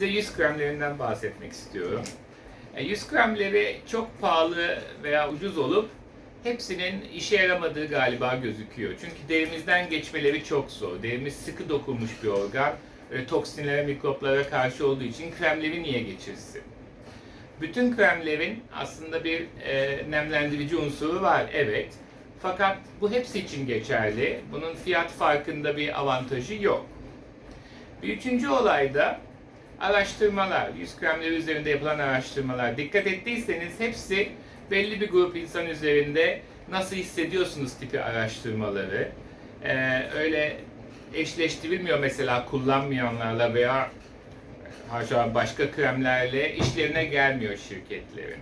Size yüz kremlerinden bahsetmek istiyorum. E, Yüz kremleri çok pahalı veya ucuz olup hepsinin işe yaramadığı galiba gözüküyor. Çünkü derimizden geçmeleri çok zor. Derimiz sıkı dokunmuş bir organ. Toksinlere, mikroplara karşı olduğu için kremleri niye geçirsin? Bütün kremlerin aslında bir e, nemlendirici unsuru var, evet. Fakat bu hepsi için geçerli. Bunun fiyat farkında bir avantajı yok. Bir üçüncü olay da araştırmalar, yüz kremleri üzerinde yapılan araştırmalar. Dikkat ettiyseniz hepsi belli bir grup insan üzerinde nasıl hissediyorsunuz tipi araştırmaları. Ee, öyle eşleştirilmiyor mesela kullanmayanlarla veya haşa başka kremlerle işlerine gelmiyor şirketlerin.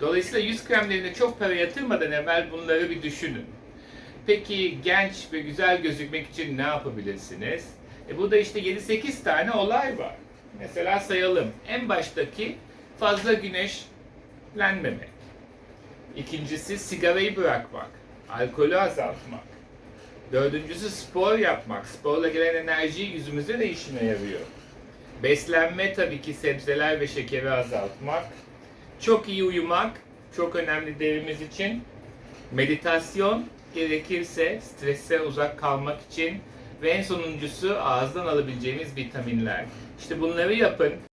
Dolayısıyla yüz kremlerine çok para yatırmadan evvel bunları bir düşünün. Peki genç ve güzel gözükmek için ne yapabilirsiniz? E burada işte 7-8 tane olay var. Mesela sayalım. En baştaki fazla güneşlenmemek. İkincisi sigarayı bırakmak. Alkolü azaltmak. Dördüncüsü spor yapmak. Sporla gelen enerji yüzümüze de işine yarıyor. Beslenme tabii ki sebzeler ve şekeri azaltmak. Çok iyi uyumak çok önemli derimiz için. Meditasyon gerekirse strese uzak kalmak için ve en sonuncusu ağızdan alabileceğimiz vitaminler. İşte bunları yapın.